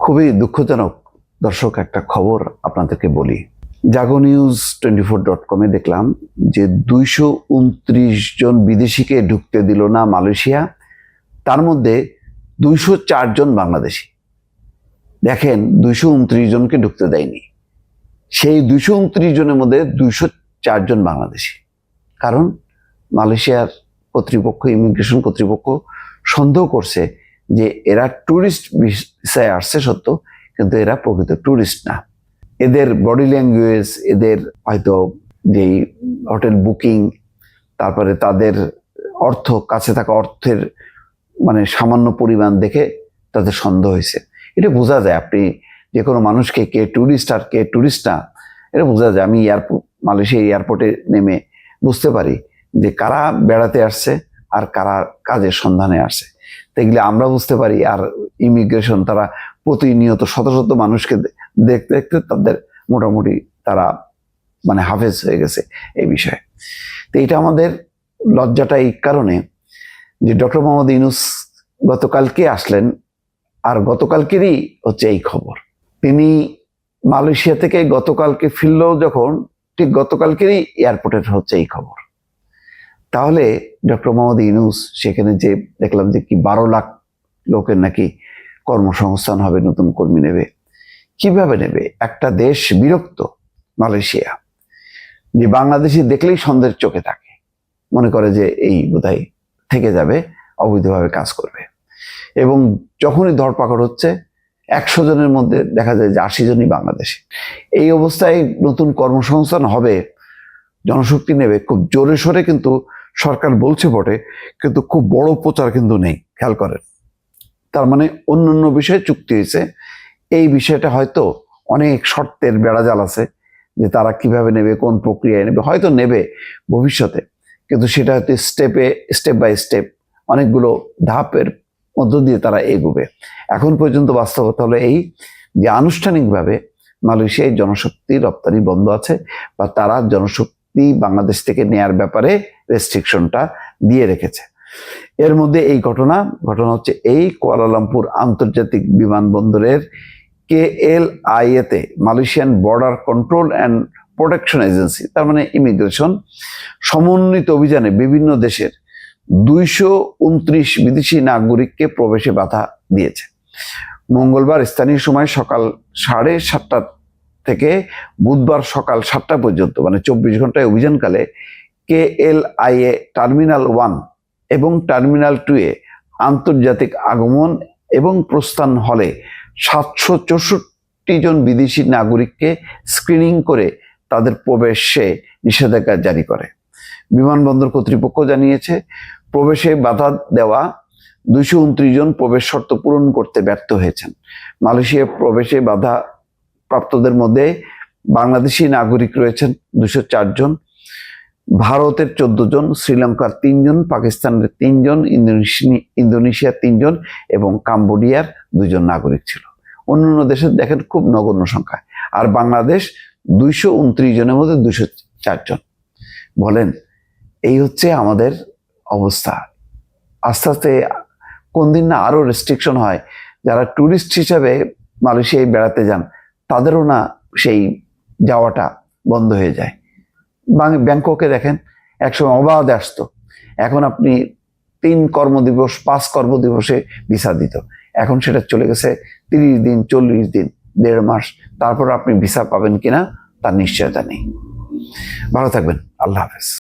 খুবই দুঃখজনক দর্শক একটা খবর আপনাদেরকে বলি। Jago news twenty four dot কমে দেখলাম যে দুইশো উনত্রিশ জন বিদেশিকে ঢুকতে দিল না মালয়েশিয়া, তার মধ্যে দুইশো জন বাংলাদেশি। দেখেন, দুইশো উনত্রিশ জনকে ঢুকতে দেয়নি। সেই দুইশো উনত্রিশ জনের মধ্যে দুইশো জন বাংলাদেশি। কারণ মালয়েশিয়ার কর্তৃপক্ষ, ইমিগ্রেশন কর্তৃপক্ষ সন্দেহ করছে যে এরা ট্যুরিস্ট ভিসায় আসছে সত্য, কিন্তু এরা প্রকৃত ট্যুরিস্ট না। এদের বডি ল্যাঙ্গুয়েজ এদের হয়তো যেই হোটেল বুকিং তারপরে তাদের অর্থ, কাছে থাকা অর্থের মানে সামান্য পরিমাণ দেখে তাদের সন্দেহ হয়েছে। এটা বোঝা যায় আপনি যে কোনো মানুষকে কে ট্যুরিস্ট আর কে ট্যুরিস্ট না, এটা বোঝা যায়। আমি এয়ারপোর্ট মালয়েশিয়া এয়ারপোর্টে নেমে বুঝতে পারি যে কারা বেড়াতে আসছে আর কারা কাজের সন্ধানে আসছে। এগুলো আমরা বুঝতে পারি। আর ইমিগ্রেশন তারা প্রতিনিয়ত শত শত মানুষকে দেখতে দেখতে তাদের মোটামুটি তারা মানে হাফেজ হয়ে গেছে এই বিষয়ে। তো এটা আমাদের লজ্জাটা এই কারণে যে ডক্টর মোহাম্মদ ইউনুস গতকালকে আসলেন আর গতকালকেরই হচ্ছে এই খবর। তিনি মালয়েশিয়া থেকে গতকালকে ফিরলেও যখন ঠিক গতকালকেরই এয়ারপোর্টের হচ্ছে এই খবর। তাহলে ডক্টর মোহাম্মদ ইউনুস সেখানে যে দেখলাম যে কি বারো লাখ লোকের নাকি কর্মসংস্থান হবে, নতুন কর্মী নেবে, কীভাবে নেবে? একটা দেশ বিরক্ত, মালয়েশিয়া, যে বাংলাদেশি দেখলেই সন্দেহের চোখে থাকে, মনে করে যে এই বোধহয় থেকে যাবে, অবৈধভাবে কাজ করবে। এবং যখনই ধরপাকড় হচ্ছে, একশো জনের মধ্যে দেখা যায় যে আশি জনই বাংলাদেশি। এই অবস্থায় নতুন কর্মসংস্থান হবে, জনশক্তি নেবে, খুব জোরে সোরে কিন্তু সরকার বলছে বটে, কিন্তু খুব বড় প্রচার কিন্তু নেই, খেয়াল করেন। তার মানে অন্য অন্য বিষয়ে চুক্তি হয়েছে। এই বিষয়টা হয়তো অনেক শর্তের বেড়াজাল আছে যে তারা কীভাবে নেবে, কোন প্রক্রিয়ায় নেবে, হয়তো নেবে ভবিষ্যতে। কিন্তু সেটা হয়তো স্টেপে, স্টেপ বাই স্টেপ অনেকগুলো ধাপের মধ্য দিয়ে তারা এগোবে। এখন পর্যন্ত বাস্তবতা হলো এই যে আনুষ্ঠানিকভাবে মালয়েশিয়ায় জনশক্তি রপ্তানি বন্ধ আছে বা তারা জনশক্তি বাংলাদেশ থেকে নেয়ার ব্যাপারে রেস্ট্রিকশনটা দিয়ে রেখেছে। এর মধ্যে এই ঘটনা ঘটনা হচ্ছে এই কুয়ালালামপুর আন্তর্জাতিক বিমানবন্দরের K L আইএতে Malaysian border control and protection agency তার মানে ইমিগ্রেশন সমন্বিত অভিযানে বিভিন্ন দেশের দুইশো উনত্রিশ বিদেশি নাগরিককে প্রবেশে বাধা দিয়েছে। মঙ্গলবার স্থানীয় সময় সকাল সাড়ে সাতটা থেকে বুধবার সকাল সাতটা পর্যন্ত মানে চব্বিশ ঘন্টায় অভিযানকালে K L I A terminal one এবং টার্মিনাল টু এ আন্তর্জাতিক আগমন এবং প্রস্থান হলে সাতশো চৌষট্টি জন বিদেশি নাগরিককে স্ক্রিনিং করে তাদের প্রবেশে নিষেধাজ্ঞা জারি করে। বিমানবন্দর কর্তৃপক্ষ জানিয়েছে, প্রবেশে বাধা দেওয়া উনত্রিশ জন প্রবেশ শর্ত পূরণ করতে ব্যর্থ হয়েছেন। মালয়েশিয়া প্রবেশে বাধা প্রাপ্তদের মধ্যে বাংলাদেশি নাগরিক রয়েছেন দুশো জন, ভারতের চোদ্দ জন, শ্রীলঙ্কার তিনজন পাকিস্তানের তিনজন ইন্দোনেশি ইন্দোনেশিয়ার তিনজন এবং কাম্বোডিয়ার দুজন নাগরিক ছিল। অন্যান্য দেশের দেখেন খুব নগণ্য সংখ্যা আর বাংলাদেশ দুইশো উনত্রিশ জনের মধ্যে দুইশো চারজন বলেন, এই হচ্ছে আমাদের অবস্থা। আস্তে আস্তে কোন দিন না আরও রেস্ট্রিকশন হয়। যারা ট্যুরিস্ট হিসাবে মালয়েশিয়ায় বেড়াতে যান তাদেরও না সেই যাওয়াটা বন্ধ হয়ে যায়। ব্যাংককে দেখেন, একসময় অবাধে আসতো। এখন আপনি তিন কর্মদিবস, পাঁচ কর্মদিবসে ভিসা দিত। এখন সেটা চলে গেছে তিরিশ দিন, চল্লিশ দিন, দেড় মাস। তারপর আপনি ভিসা পাবেন কিনা তার নিশ্চয়তা নেই। ভালো থাকবেন। আল্লাহ হাফেজ।